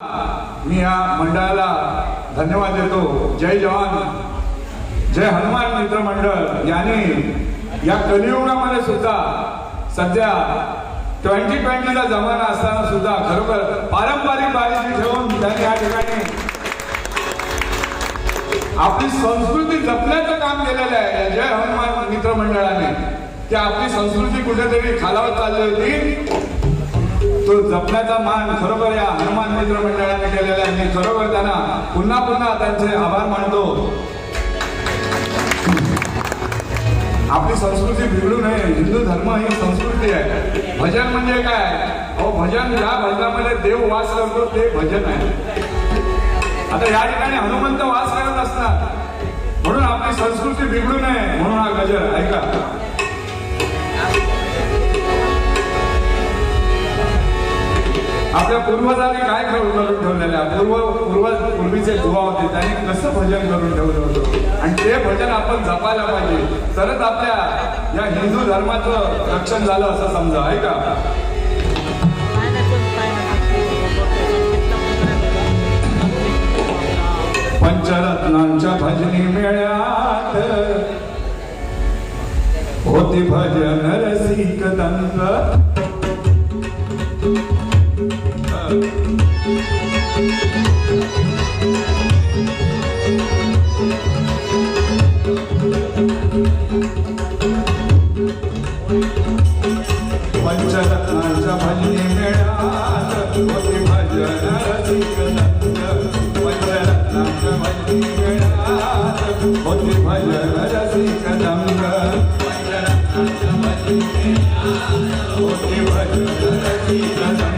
मी या मंडळाला धन्यवाद देतो. जय जवान. जय हनुमान मित्र मंडळ. यांनी या कलियुगामध्ये सुद्धा सध्या ट्वेंटी ट्वेंटीचा जमाना असताना सुद्धा खरोखर पारंपरिक बारीकी ठेवून त्यांनी या ठिकाणी आपली संस्कृती जपण्याचं काम केलेलं आहे. जय हनुमान मित्र मंडळाने. की आपली संस्कृती कुठेतरी खालावत चालली होती. तो जपण्याचा मान खरोखर या हनुमान मित्र मंडळाने केलेला आहे. मी खरोखर त्यांना पुन्हा पुन्हा त्यांचे आभार मानतो. आपली संस्कृती बिघडू नये. हिंदू धर्म ही संस्कृती आहे. भजन म्हणजे काय? अहो भजन ज्या भजनामध्ये देव वास करतो ते भजन आहे. आता या ठिकाणी हनुमंत वास करत असतात. म्हणून आपली संस्कृती बिघडू नये म्हणून हा गजर. ऐका. आपल्या पूर्वजांनी काय करून करून ठेवलेलं आहे? पूर्व पूर्व पूर्वीचे दुवा होते त्यांनी कसं भजन करून ठेवलं होतं? आणि ते भजन आपण जपायला पाहिजे. तरच आपल्या या हिंदू धर्माचं रक्षण झालं असं समजा ऐका पंचरत्नांच्या भजनी मेळ्यात होती भजन रसिक दंत मेळ्यात होती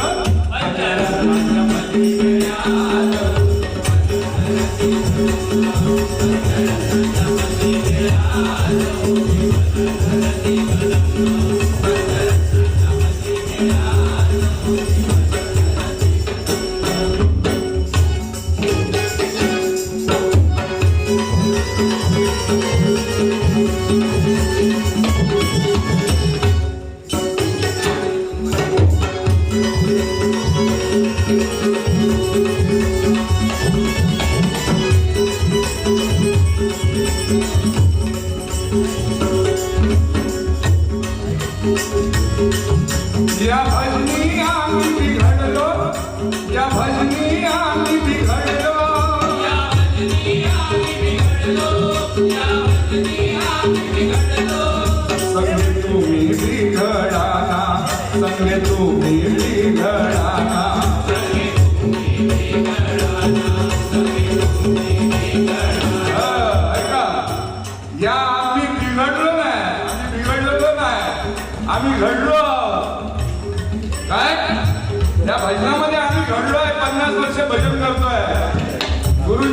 भजन रसिक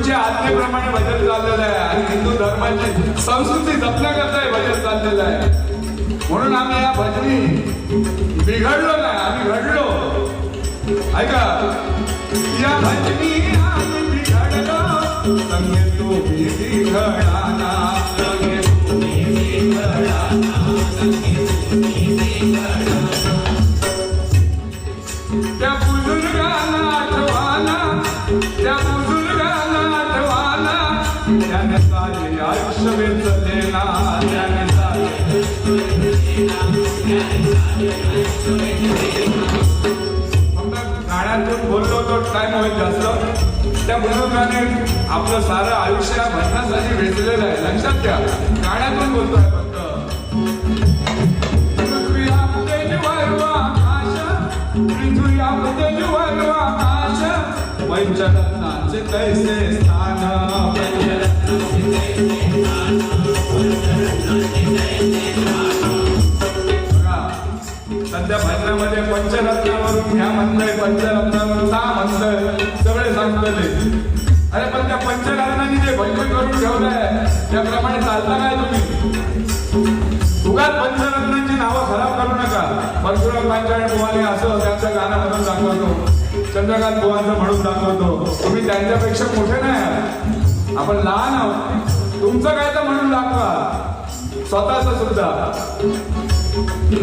हिंदूंच्या आज्ञेप्रमाणे भजन चाललेलं आहे आणि हिंदू धर्माची संस्कृती जपण्याकरता हे भजन चाललेलं आहे. म्हणून आम्ही या भजनी बिघडलो नाही आम्ही घडलो. ऐका या भजनी आम्ही बिघडलो. संगे तुम्ही बिघडाना संगे तुम्ही बिघडाना त्या गाण्यातून बोललो होतो टाइम होईल जास्त. त्या मनोगाने आपलं सारं आयुष्य भजनासाठी वेचलेलं आहे. लक्षात घ्या गाण्यातून बोलतोय फक्त. पृथ्वीयामध्ये ज्वारू आकाश, पृथ्वीयामध्ये ज्वारू आकाश, पंचरत्नांचे तैसे स्थान. बघा, सध्या भजनामध्ये पंचरत्नावरून ह्या म्हणतंय पंचरत्नावरून ता म्हणतंय सगळे सांगतले. अरे पण त्या पंचरत्नांनी जे भजन करून ठेवलंय त्याप्रमाणे चालता काय तुम्ही? उगाच पंचरत्नांची नावं खराब करू नका. परशुराम पांचाळ बुवाने असं त्यांचं गाणं म्हणून दाखवतो. चंद्रकांत बुवांचं म्हणून दाखवतो. तुम्ही त्यांच्यापेक्षा मोठे नाही आपण लहान आहोत. तुमचं काय तर म्हणून दाखवा. स्वतःच सुद्धा.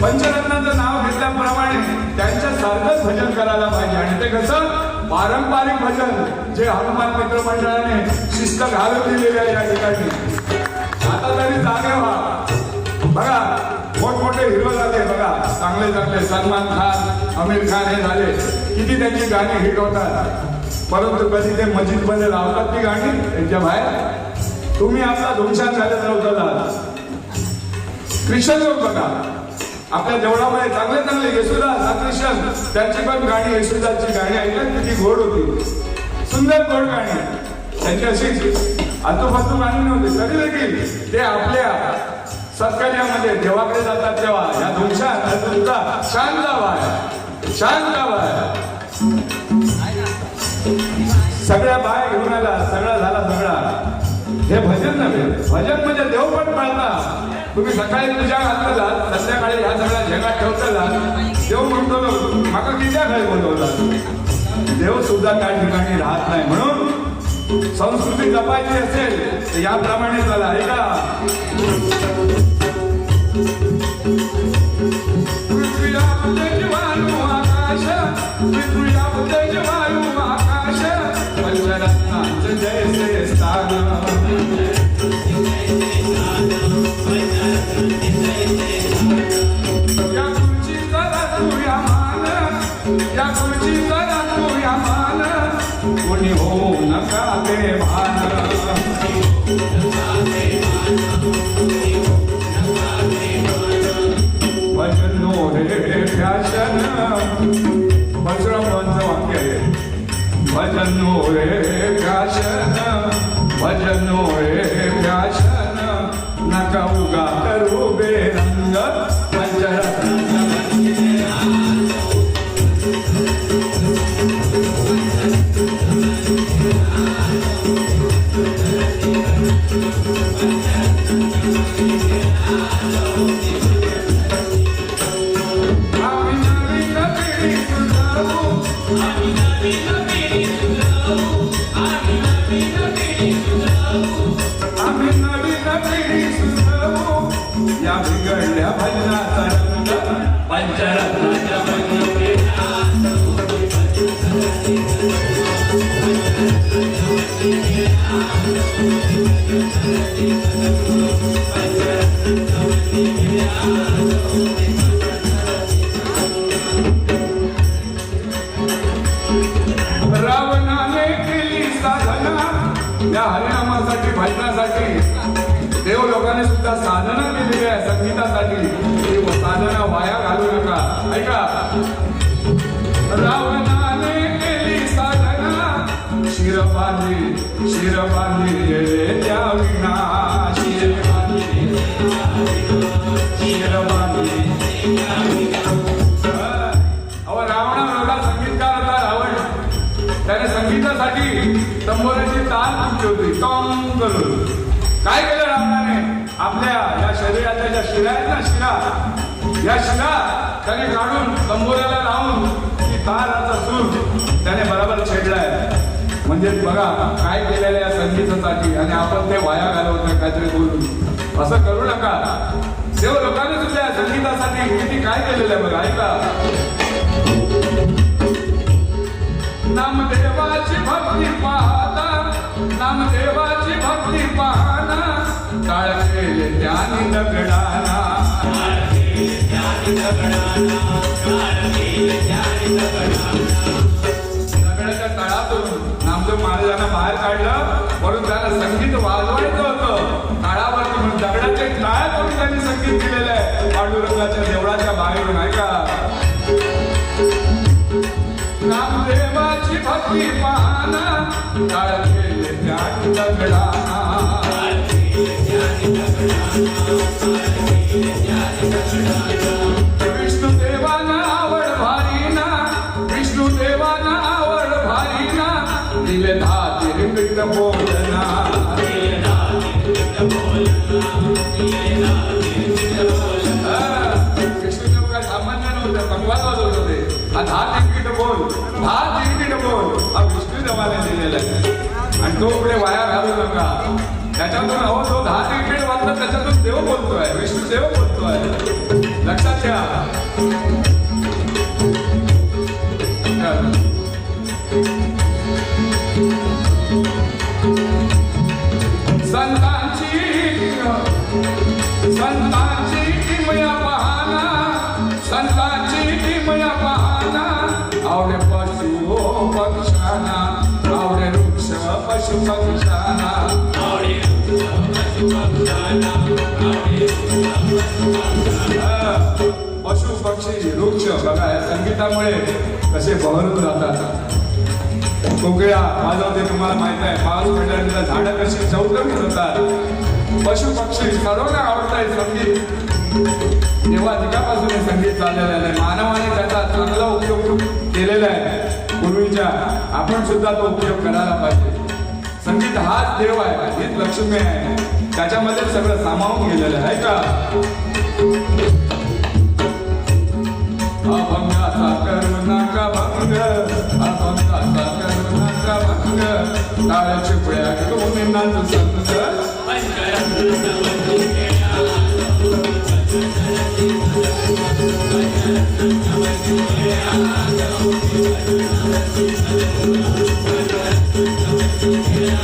पंचरत्नाचं नाव घेतल्याप्रमाणे त्यांच्या सारखंच भजन करायला पाहिजे. आणि ते कसं? पारंपरिक भजन जे हनुमान मित्र मंडळाने शिस्त घालून दिलेली आहे या ठिकाणी. आता तरी जागे व्हा. बघा मोठमोठे हिरो झाले. बघा चांगले चांगले सलमान खान आमिर खान हे झाले. किती त्यांची गाणी हिट होतात. परंतु कधी ते मस्जिदमध्ये लावतात ती गाणी? त्यांच्या बाहेर. तुम्ही आपला धुमशान घालत राहता क्रिश्चन लोक बघा. आपल्या देवळामध्ये चांगले चांगले येशुदास हा त्यांची पण गाणी येशुदासची गाणी ऐकल्यात किती गोड होती. सुंदर गोड गाणी. त्यांची अशीच आतोफातू गाणी नव्हती तरी देखील ते आपल्या सत्कार्यामध्ये देवाकडे जातात तेव्हा. या धुमशान तुमचा शांत जावा शांत जावा सगळ्या बाय घेऊन आला. सगळा झाला सगळा. हे भजन नव्हे. भजन म्हणजे देव पण पाळता. तुम्ही सकाळी पूजा घातलेला संध्याकाळी ह्या सगळ्या जगात ठेवलेला देव म्हणतो माका किती काय बोलवला देव सुद्धा त्या ठिकाणी राहत नाही. म्हणून संस्कृती जपायची असेल तर याप्रमाणे चला ऐका. पृथ्वीयामध्ये ज्वारू स्थान या खुर्चीचा मान. कोणी होऊ नका ते भान भजनो रे फॅशन. परशुरामांचं वाक्य आहे? भजनो रे फॅशन. भजनो रे फॅशन. नका उगा करू बेरंग. आम्ही त्याने संगीतासाठी तंबोऱ्याची ताल तुटली होती. टॉम करून. काय केलं रावणाने? आपल्या या शरीराच्या ज्या शिरा आहेत ना शिरा या शिरा त्याने काढून तंबोऱ्याला लावून ती ताराचा सूर त्याने बरोबर छेडलाय म्हणजे बघा काय केलेलं या संगीतासाठी आणि आपण ते वाया घालवतोय काहीतरी बोलून. असं करू नका. देव लोकांनी सुद्धा संगीतासाठी किती काय केलेलं आहे बघा ऐका. नामदेवाची भक्ती पाहता नामदेवाची भक्ती पाहना काळ केले त्याने दगडाना दगडाच्या बाहेर काढलं म्हणून त्याला संगीत वाजवायचं होतं. काळावरती म्हणून दगडाचे दगडाच्या तळातून त्यांनी संगीत दिलेलं आहे. पांडुरंगाच्या देवळाच्या बाहेरून नाही का? नामदेवाची भक्ती पाहना काळ केले त्या दगडाना विष्णुदेवाने दिलेला आहे. आणि तो पुढे वाया घालू नका. त्याच्यातून अहो तो दहा तिकीट वाचला त्याच्यातून देव बोलतोय. विष्णू देव बोलतोय. लक्षात ठेवा. संतांची संतांची पशु पक्षी वृक्ष बघा या संगीतामुळे कसे बहरून जातात कोकिळा वाजवते तुम्हाला माहीत आहे पाऊस पडल्यानंतर झाडं कशी चौकट होतात पशु पक्षी सर्वांना आवडत आहे संगीत तेव्हा तिच्यापासून हे संगीत चाललेलं आहे मानवाने त्याचा चांगला उपयोग केलेला आहे. पूर्वीच्या आपण सुद्धा तो उपयोग करायला पाहिजे. संगीत हाच देव आहे हीच लक्ष्मी आहे. त्याच्यामध्ये सगळं सामावून गेलेलं आहे का? अभंगाचा करू नका भंग अभंगाचा करू नका भंग. काळ्या चिपळ्या घेऊन नाच संग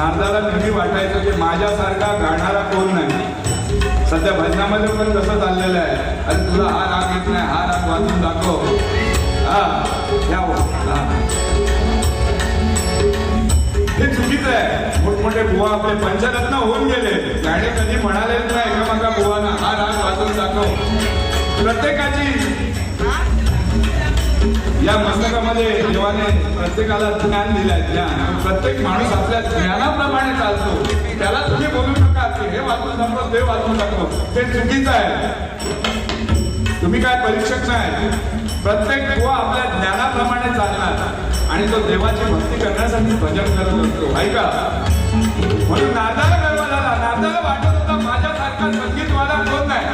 नारदाला नेहमी वाटायचं की माझ्यासारखा गाणारा कोण नाही? सध्या भजनामध्ये पण तसं चाललेलं आहे. आणि तुला हा राग येत नाही हा राग वाचून दाखव हा या हो. हे. चुकीचं आहे. मोठमोठे बुवा आपले पंचरत्न होऊन गेले. गाणे कधी म्हणालेच नाही एकामेका बुवाना हा राग वाचून दाखव प्रत्येकाची या मस्तकामध्ये देवाने प्रत्येकाला ज्ञान दिलंय ज्ञान. प्रत्येक माणूस आपल्या ज्ञानाप्रमाणे चालतो. त्याला तुम्ही बोलू नका की हे वाचून दाखव ते वाचून दाखव. ते चुकीचं आहे. तुम्ही काय परीक्षक नाही. प्रत्येक गोवा आपल्या ज्ञानाप्रमाणे चालणार. आणि तो देवाची भक्ती करण्यासाठी भजन करत असतो. ऐका. म्हणून नादाला गर्व झाला. नादाला वाटत होता माझ्यासारखा संगीतवाला कोण नाही?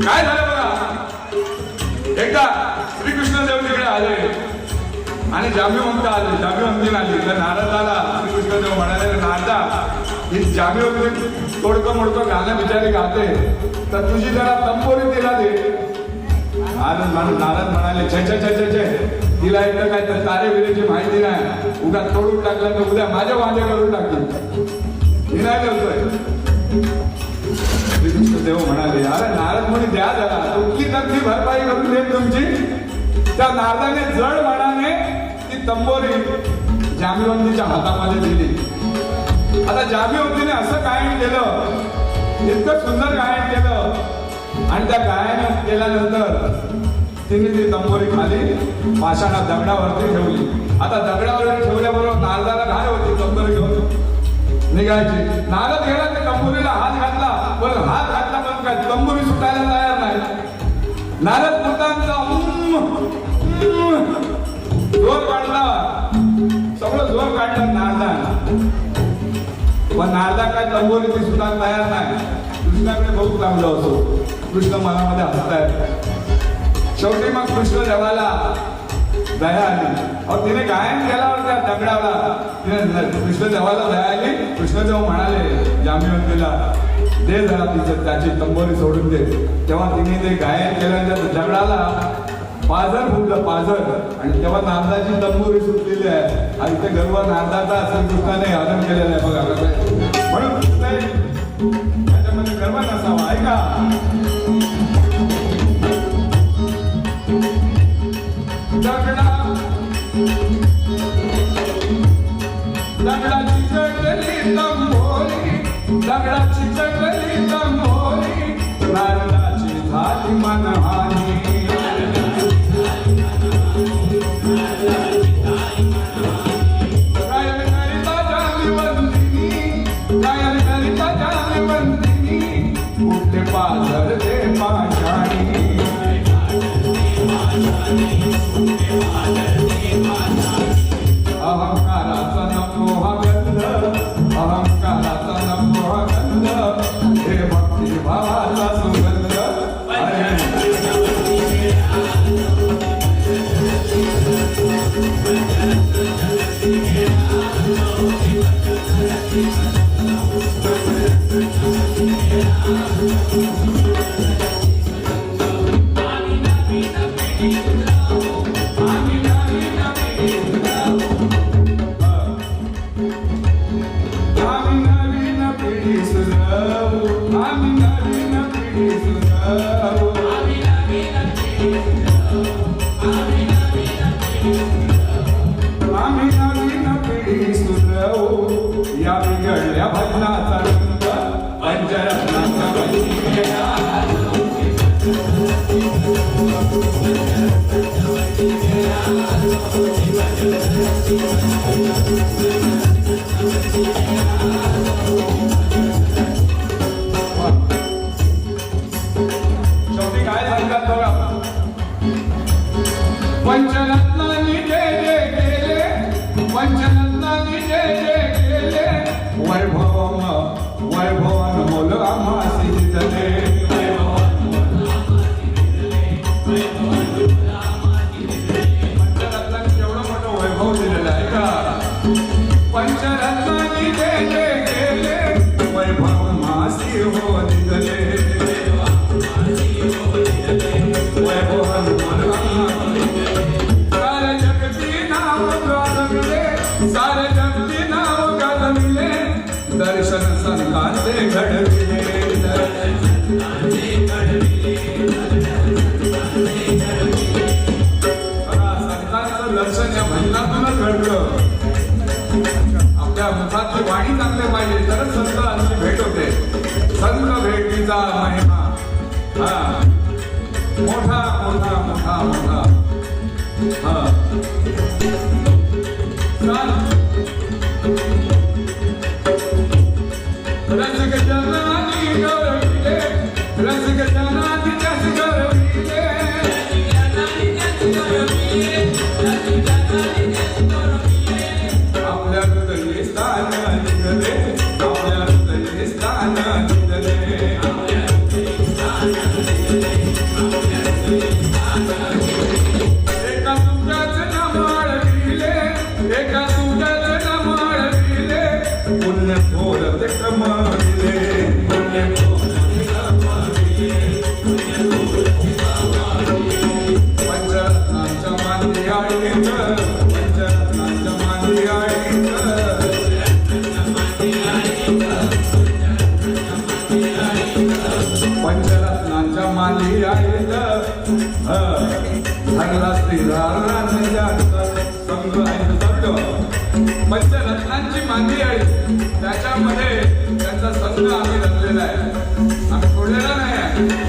काय झालं बघा एकदा आणि जामीवंत आले जामीवंतीन आली तर नारदाला श्रीकृष्ण देव म्हणाले नारदा ही जामीवंती तोडकं मोडकं गाणं बिचारी गाते. तर तुझी जरा तंबोरी तिला दे. नारद नारद म्हणाले छे छे छे छे तिला एकदा काय तर तारे विरेची माहिती नाही. उद्या तोडून टाकलं तर उद्या माझ्या वाजे करून टाकतील. मी नाही करतोय श्रीकृष्ण देव म्हणाले अरे नारद म्हणे द्या जरा. तुमची तर ती भरपाई करून दे तुमची. त्या नारदाने जड मनाने तंबोरी जामीवंतीच्या हातामध्ये दिली. आता जामीवंतीने असं गायन केलं इतकं सुंदर गायन केलं आणि त्या गायन केल्यानंतर तिने ती तंबोरी खाली पाषाणा दगडावरती ठेवली. आता दगडावरती ठेवल्याबरोबर नारदाला घाय होती तंबोरी घेऊन? निघायची. नारद गेला ते तंबोरीला हात घातला. पण हात घातला पण काय? तंबोरी सुटायला तयार नाही. नारद पुरतांचा जोर काढला. सगळं जोर काढलं नारदा. पण नारदा काय तंबोरी सुद्धा तयार नाही. कृष्णाकडे बघू लागलो असो. कृष्ण मनामध्ये हसतायत. शेवटी मग कृष्ण देवाला दया आली. और तिने गायन केल्यावर त्या दगडाला. तिने कृष्ण देवाला दया आली कृष्ण म्हणाले जामीवंतीला दे जरा तिच्या त्याची तंबोरी सोडून दे. तेव्हा तिने ते गायन केल्यानंतर दगडाला पाझर फुटलं पाझर आणि तेव्हा नांदाची तंबुरी सुटलेली आहे. आणि ते गर्व नांदाचा असं कृष्णाने हरण केलेलं आहे बघा. म्हणून त्याच्यामध्ये गर्व नसावा. ऐका. मुखातली वाणी चांगले पाहिजे तरच संतांची भेट होते. संत भेटीचा महिमा. हा. मोठा मोठा मोठा मोठा. हा.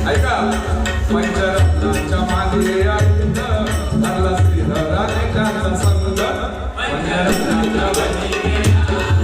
ऐका पंचरत्नाच्या मागे आयुध धरला श्रीधराने त्यांचा संघ. पंचरत्नाच्या मागे आम्ही